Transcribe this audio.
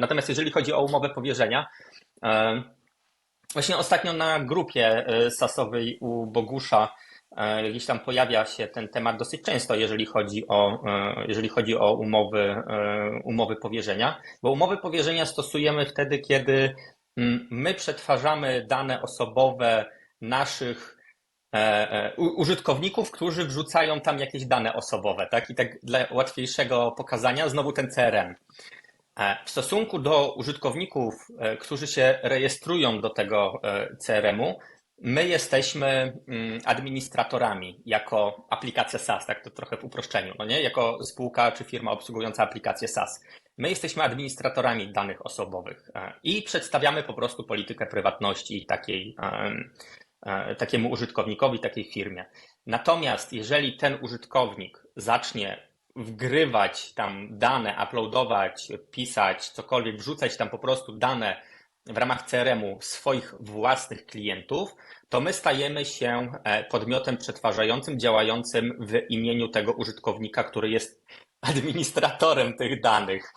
Natomiast jeżeli chodzi o umowę powierzenia, właśnie ostatnio na grupie e, sasowej u Bogusza e, gdzieś tam pojawia się ten temat dosyć często, jeżeli chodzi o, e, jeżeli chodzi o umowy, umowy powierzenia, bo umowy powierzenia stosujemy wtedy, kiedy mm, my przetwarzamy dane osobowe naszych użytkowników, którzy wrzucają tam jakieś dane osobowe, tak? I tak dla łatwiejszego pokazania znowu ten CRM. E, W stosunku do użytkowników, e, którzy się rejestrują do tego e, CRM-u, my jesteśmy mm, administratorami jako aplikacja SaaS, tak to trochę w uproszczeniu, no nie? Jako spółka czy firma obsługująca aplikację SaaS. My jesteśmy administratorami danych osobowych i przedstawiamy po prostu politykę prywatności takiej, em, takiemu użytkownikowi, takiej firmie. Natomiast jeżeli ten użytkownik zacznie wgrywać tam dane, uploadować, pisać, cokolwiek, wrzucać tam po prostu dane w ramach CRM-u swoich własnych klientów, to my stajemy się e, podmiotem przetwarzającym, działającym w imieniu tego użytkownika, który jest administratorem tych danych.